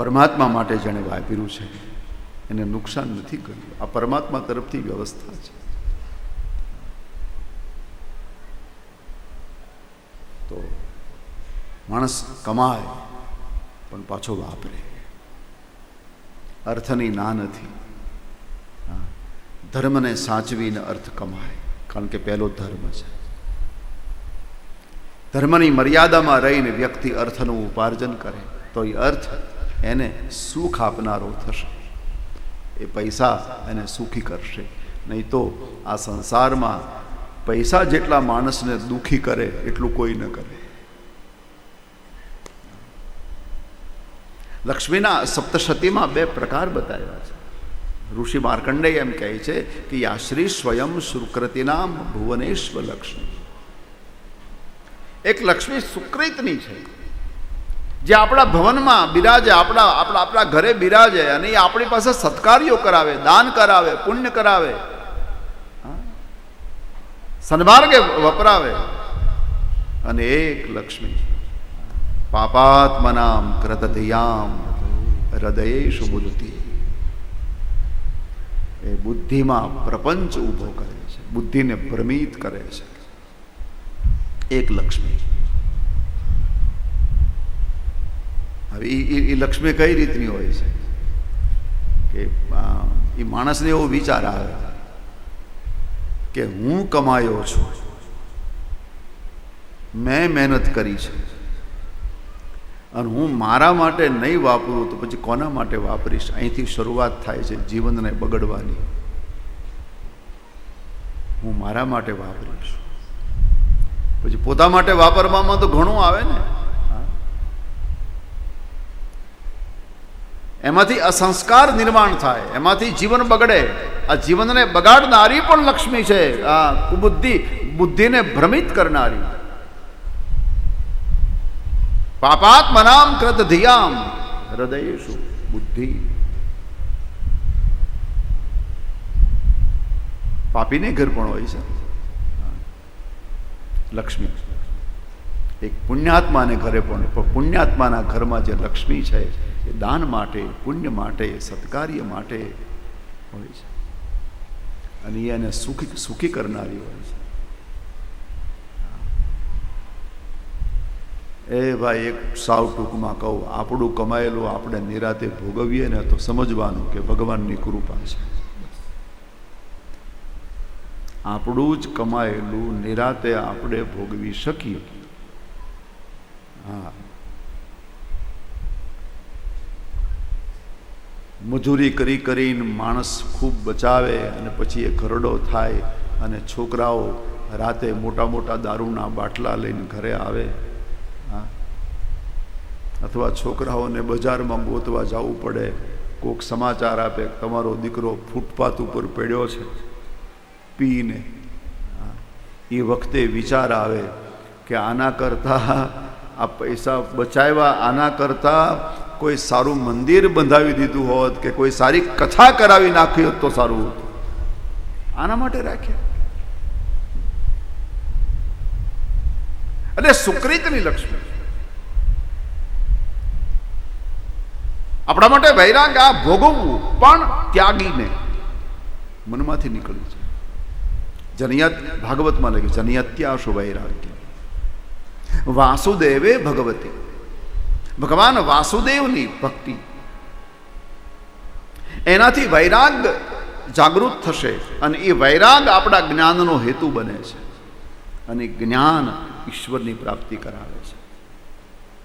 પરમાત્મા માટે જેણે વાપર્યું છે, એને નુકસાન નથી કર્યું. આ પરમાત્મા તરફથી વ્યવસ્થા છે. તો માણસ કમાય, પણ પાછો વાપરે. અર્થની ના નથી. ધર્મને સાચવીને અર્થ કમાય, કારણ કે પહેલો ધર્મ છે. ધર્મની મર્યાદામાં રહીને વ્યક્તિ અર્થનું ઉપાર્જન કરે, તો એ અર્થ એને સુખ આપનારો થશે. એ પૈસા એને સુખી કરશે. નહીં તો આ સંસારમાં પૈસા જેટલા માણસને દુખી કરે, એટલું કોઈ ન કરે. લક્ષ્મીના સપ્તશતીમાં બે પ્રકાર બતાવ્યા છે. ઋષિ માર્કંડેય એમ કહે છે કે યાશ્રી સ્વયં સુકૃતિનામ ભુવનેશ્વર લક્ષ્મી. એક લક્ષ્મી સુકૃતની છે. જે આપણા ભવનમાં બિરાજે, આપણા આપણા આપણા ઘરે બિરાજે અને એ આપણી પાસે સત્કાર્યો કરાવે, દાન કરાવે, પુણ્ય કરાવે? સન્માર્ગે વપરાવે. અને એક લક્ષ્મી. પાપાત્મનામ કૃતધિયામ હૃદય સુબુદ્ધિ એ બુદ્ધિમાં પ્રપંચ ઊભો કરે છે. બુદ્ધિને ભ્રમિત કરે છે. એક લક્ષ્મી. હવે એ લક્ષ્મી કઈ રીતની હોય છે? કે એ માણસને એવો વિચાર આવે કે હું કમાયો છું. મેં મહેનત કરી છે. અને હું મારા માટે નહીં વાપરું તો પછી કોના માટે વાપરીશ? અહીંથી શરૂઆત થાય છે જીવનને બગડવાની. હું મારા માટે વાપરીશ. પછી પોતા માટે વાપરવામાં તો ઘણું આવે ને હા. એમાંથી અસંસ્કાર નિર્માણ થાય, એમાંથી જીવન બગડે. આ જીવનને બગાડનારી પણ લક્ષ્મી છે, આ કુબુદ્ધિ, બુદ્ધિને ભ્રમિત કરનારી. પાપાત્મનામ કૃત ધિયામ હૃદયેશુ બુદ્ધિ. પાપીને ઘર પણ હોય છે. લક્ષ્મી. એક પુણ્યાત્માને ઘરે પણ પણ પુણ્યાત્માના ઘરમાં જે લક્ષ્મી છે એ દાન માટે, પુણ્ય માટે, સત્કાર્ય માટે હોય છે. અને એને સુખી સુખી કરનારી હોય છે. એ ભાઈ એક સાવ ટૂંકમાં કહું, આપણું કમાયેલું આપણે નિરાતે ભોગવીએ ને તો સમજવાનું કે ભગવાનની કૃપા છે. આપણું જ કમાયેલું નિરાતે આપણે ભોગવી શકીએ. હા. મજૂરી કરી કરીને માણસ ખૂબ બચાવે અને પછી એ ઘરડો થાય અને છોકરાઓ રાતે મોટા મોટા દારૂના બાટલા લઈને ઘરે આવે, હા અથવા છોકરાઓને બજારમાં ગોતવા જવું પડે, કોક સમાચાર આપે તમારો દીકરો ફૂટપાથ ઉપર પડ્યો છે, પીને. એ વખતે વિચાર આવે કે આના કરતાં આ પૈસા બચાવ્યા, આના કરતાં કોઈ સારું મંદિર બંધાવી દીધું હોત કે કોઈ સારી કથા કરાવી નાખી હોત તો સારું હોત. આના માટે રાખ્યા. અને સુકૃતની લક્ષ્મી. આપણા માટે વૈરાગ આ ભોગવવું પણ ત્યાગીને મનમાંથી નીકળ્યું છે. જનિયત ભાગવતમાં લખ્યું જનિયત્યાશુ વૈરાગ્ય. વાસુદેવે ભગવતી. ભગવાન વાસુદેવની ભક્તિ. એનાથી વૈરાગ જાગૃત થશે અને એ વૈરાગ આપણા જ્ઞાનનો હેતુ બને છે. અને જ્ઞાન ઈશ્વરની પ્રાપ્તિ કરાવે છે.